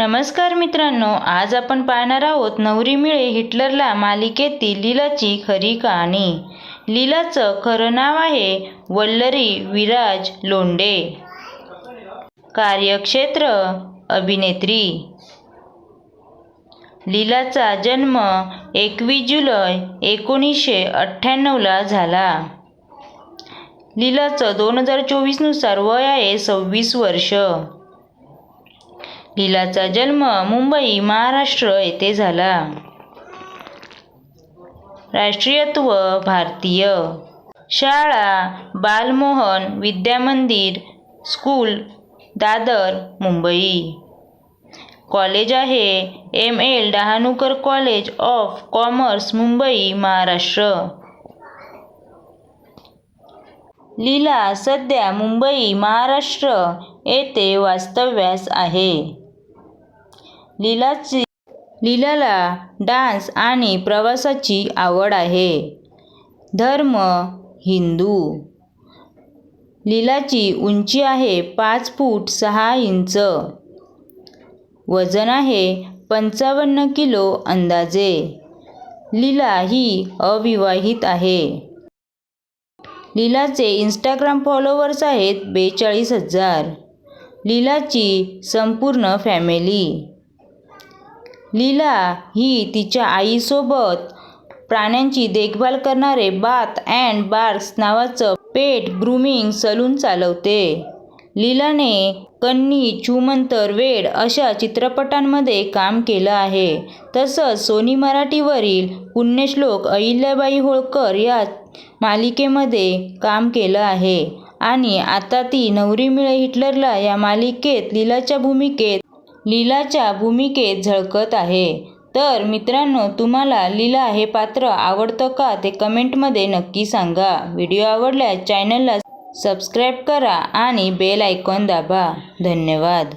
नमस्कार मित्रांनो आज आपण पाहणार आहोत नवरी मिळे हिटलरला मालिकेतील लीलाची खरी कहाणी. लीलाचं खरं नाव आहे वल्लरी विराज लोंडे कार्यक्षेत्र अभिनेत्री. लीलाचा जन्म एकवीस जुलै एकोणीसशे अठ्ठ्याण्णवला झाला. लीलाचं दोन हजार चोवीसनुसार वय आहे सव्वीस वर्ष. लीलाचा जन्म मुंबई महाराष्ट्र येथे झाला. राष्ट्रीयत्व भारतीय. शाळा बालमोहन विद्यामंदिर स्कूल दादर मुंबई. कॉलेज आहे M L Dahanukar college of commerce Mumbai Maharashtra. लीला सध्या मुंबई महाराष्ट्र येथे वास्तव्यास आहे. लीलाची लीलाला डान्स आणि प्रवासाची आवड आहे. धर्म हिंदू. लीलाची उंची आहे पाच फूट सहा इंच. वजन आहे पंचावन्न किलो अंदाजे. लीला ही अविवाहित आहे. लीलाचे इंस्टाग्राम फॉलोवर्स आहेत बेचाळीस हजार. लीलाची संपूर्ण फॅमिली लीला ही तिच्या आईसोबत प्राण्यांची देखभाल करणारे बाथ अँड बार्क्स नावाचं पेट ग्रूमिंग सलून चालवते. लीलाने कन्नी छूमंतर वेड अशा चित्रपटांमध्ये काम केलं आहे. तसंच सोनी मराठीवरील पुण्यश्लोक अहिल्याबाई होळकर या मालिकेमध्ये काम केलं आहे. आणि आता ती नवरी मिळे हिटलरला या मालिकेत लीलाच्या भूमिकेत लीलाच्या भूमिकेत झळकत आहे. तर मित्रांनो तुम्हाला लीला हे पात्र आवडतं का ते कमेंटमध्ये नक्की सांगा. व्हिडिओ आवडल्यास चॅनलला सबस्क्राईब करा आणि बेल आयकॉन दाबा. धन्यवाद.